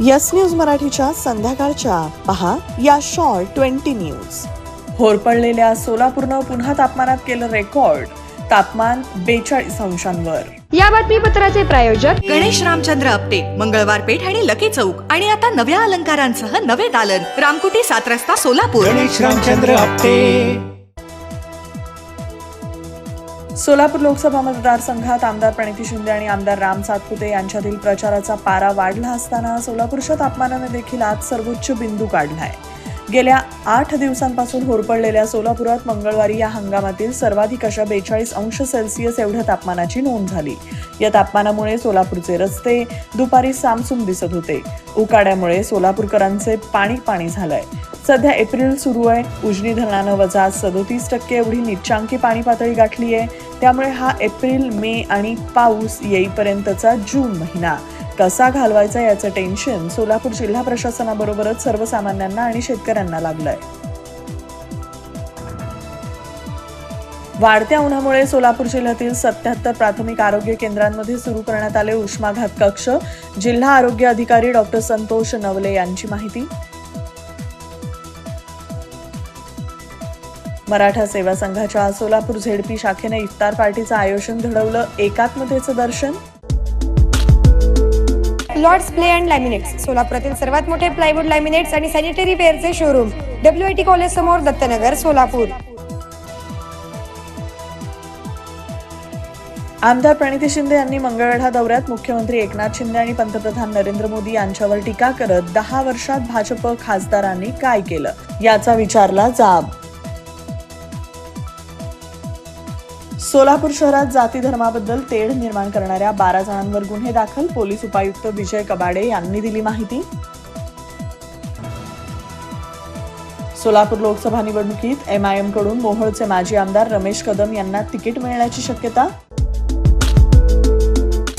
Yes news मराठीच्या संध्याकाळच्या. पहा या शॉर्ट ट्वेंटी न्यूज. होरपळलेल्या सोलापूरनं पुन्हा तापमानात केलं रेकॉर्ड. तापमान बेचाळीस अंशांवर. या बातमीपत्राचे प्रायोजक गणेश रामचंद्र आपटे मंगळवार पेठ आणि लकी चौक. आणि आता नव्या अलंकारांसह नवे दालन. रामकुटी सात रस्ता सोलापूर. गणेश रामचंद्र आपटे. सोलापूर लोकसभा मतदारसंघात आमदार प्रणिती शिंदे आणि आमदार राम सातपुते यांच्यातील प्रचाराचा पारा वाढला असताना सोलापूरच्या तापमानाने देखील आज सर्वोच्च बिंदू काढलाय. गेल्या आठ दिवसांपासून होरपळलेल्या सोलापुरात मंगळवारी या हंगामातील सर्वाधिक अशा बेचाळीस अंश सेल्सिअस एवढ्या तापमानाची नोंद झाली. या तापमानामुळे सोलापूरचे रस्ते दुपारी सामसूम दिसत होते. उकाड्यामुळे सोलापूरकरांचे पाणी पाणी झालंय. सध्या एप्रिल सुरू आहे. उजनी धरणानं वजा सदोतीस टक्के एवढी निच्चांकी पाणी पातळी गाठली आहे त्यामुळे हा एप्रिल मे आणि पाऊस येईपर्यंतचा जून महिना. कसा घालवायचा याचं टेन्शन सोलापूर जिल्हा प्रशासनाबरोबरच सर्वसामान्यांना आणि शेतकऱ्यांना लागलंय. वाढत्या उन्हामुळे सोलापूर जिल्ह्यातील सत्याहत्तर प्राथमिक आरोग्य केंद्रांमध्ये सुरू करण्यात आले उष्माघात कक्ष. जिल्हा आरोग्य अधिकारी डॉक्टर संतोष नवले यांची माहिती. मराठा सेवा संघाच्या सोलापूर झेडपी शाखेने इफ्तार पार्टीचं आयोजन घडवलं. एकात्मतेचं दर्शन? लॉर्ड्स प्ले अँड लॅमिनेट्स सोलापुरातील सर्वात मोठे प्लायवूड लॅमिनेट्स आणि sanitary ware showroom W I T college समोर दत्तनगर सोलापूर. आमदार प्रणिती शिंदे यांनी मंगळवेढा दौऱ्यात मुख्यमंत्री एकनाथ शिंदे आणि पंतप्रधान नरेंद्र मोदी यांच्यावर टीका करत दहा वर्षात भाजप खासदारांनी काय केलं? याचा विचारला जाब. सोलापूर शहरात जाती धर्माबद्दल तेढ निर्माण करणाऱ्या बारा जणांवर गुन्हे दाखल पोलीस उपायुक्त विजय कबाडे यांनी दिली माहिती. सोलापूर लोकसभा निवडणुकीत एमआयएमकडून मोहोळचे माजी आमदार रमेश कदम यांना तिकीट मिळण्याची शक्यता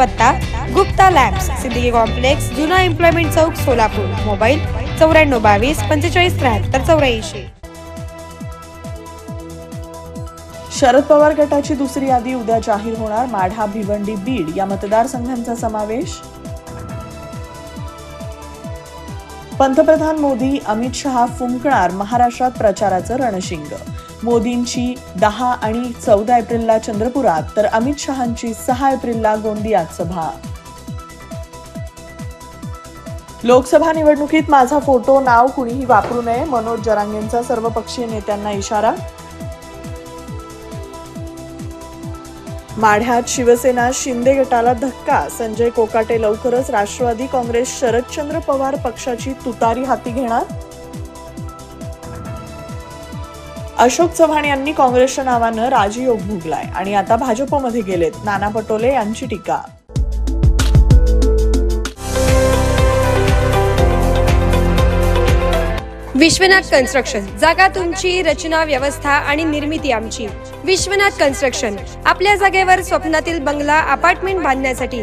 पत्ता गुप्ता लॅब्स सिद्दीकी कॉम्प्लेक्स जुना एम्प्लॉयमेंट चौक सोलापूर. मोबाईल चौऱ्याण्णव बावीस पंचेचाळीस त्र्याहत्तर चौऱ्याऐंशी. शरद पवार गटाची दुसरी यादी उद्या जाहीर होणार. माढा भिवंडी बीड या मतदारसंघांचा समावेश. पंतप्रधान मोदी अमित शहा फुंकणार महाराष्ट्रात प्रचाराचं रणशिंग. मोदींची दहा आणि चौदा एप्रिलला चंद्रपुरात तर अमित शहांची सहा एप्रिलला गोंदियात सभा. लोकसभा निवडणुकीत माझा फोटो नाव कुणीही वापरू नये मनोज जरांगेंचा सर्वपक्षीय नेत्यांना इशारा. माढ्यात शिवसेना शिंदे गटाला धक्का संजय कोकाटे लवकरच राष्ट्रवादी काँग्रेस शरदचंद्र पवार पक्षाची तुतारी हाती घेणार. अशोक चव्हाण यांनी काँग्रेसच्या नावानं राजयोग भोगलाय आणि आता भाजपमध्ये गेलेत. नाना पटोले यांची टीका. विश्वनाथ कन्स्ट्रक्शन. जागा तुमची रचना व्यवस्था आणि निर्मिती आमची. विश्वनाथ कन्स्ट्रक्शन. आपल्या जागेवर स्वप्नातील बंगला अपार्टमेंट बांधण्यासाठी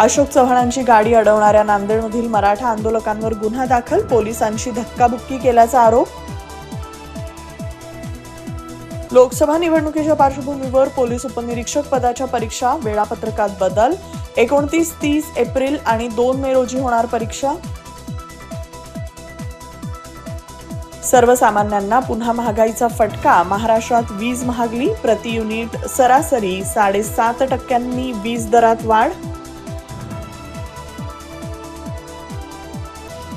अशोक चव्हाणांची गाडी अडवणाऱ्या नांदेडमधील मराठा आंदोलकांवर गुन्हा दाखल पोलिसांशी धक्काबुक्की केल्याचा आरोप. लोकसभा निवडणुकीच्या पार्श्वभूमीवर पोलीस उपनिरीक्षक पदाच्या परीक्षा वेळापत्रकात बदल एकोणतीस तीस एप्रिल आणि दोन मे रोजी होणार परीक्षा. सर्वसामान्यांना पुन्हा महागाईचा फटका महाराष्ट्रात वीज महागली प्रति युनिट सरासरी साडेसात टक्क्यांनी वीज दरात वाढ.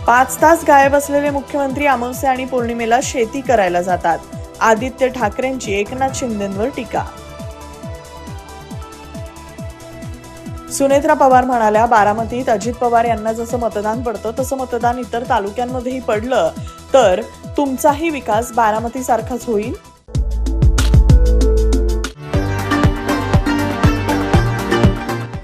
पाच तास गायब असलेले मुख्यमंत्री अमावस्ये आणि पौर्णिमेला शेती करायला जातात. आदित्य ठाकरेंची एकनाथ शिंदेंवर टीका. सुनेत्रा पवार म्हणाल्या बारामतीत अजित पवार यांना जसं मतदान पडतं तसं मतदान इतर तालुक्यांमध्येही पडलं. तर तुमचाही विकास बारामतीसारखाच होईल?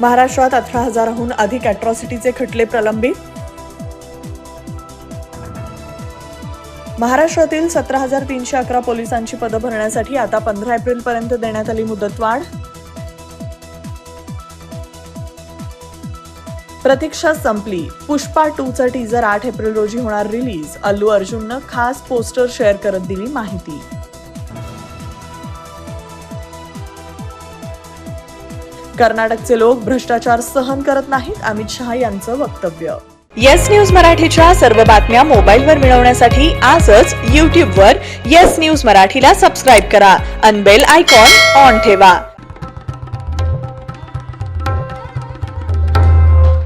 महाराष्ट्रात अठरा हजाराहून अधिक अॅट्रॉसिटीचे खटले प्रलंबित. महाराष्ट्रातील सतरा हजार तीनशे अकरा पोलिसांची पदं भरण्यासाठी आता पंधरा एप्रिल पर्यंत देण्यात आली मुदतवाढ. प्रतीक्षा संपली. पुष्पा टूचं टीजर आठ एप्रिल रोजी होणार रिलीज अल्लू अर्जुननं खास पोस्टर शेअर करत दिली माहिती. कर्नाटकचे लोक भ्रष्टाचार सहन करत नाहीत अमित शहा यांचं वक्तव्य. येस न्यूज मराठीच्या सर्व बातम्या मोबाईलवर मिळवण्यासाठी आजच यूट्यूबवर येस न्यूज मराठीला सबस्क्राईब करा. अनबेल आयकॉन ऑन ठेवा.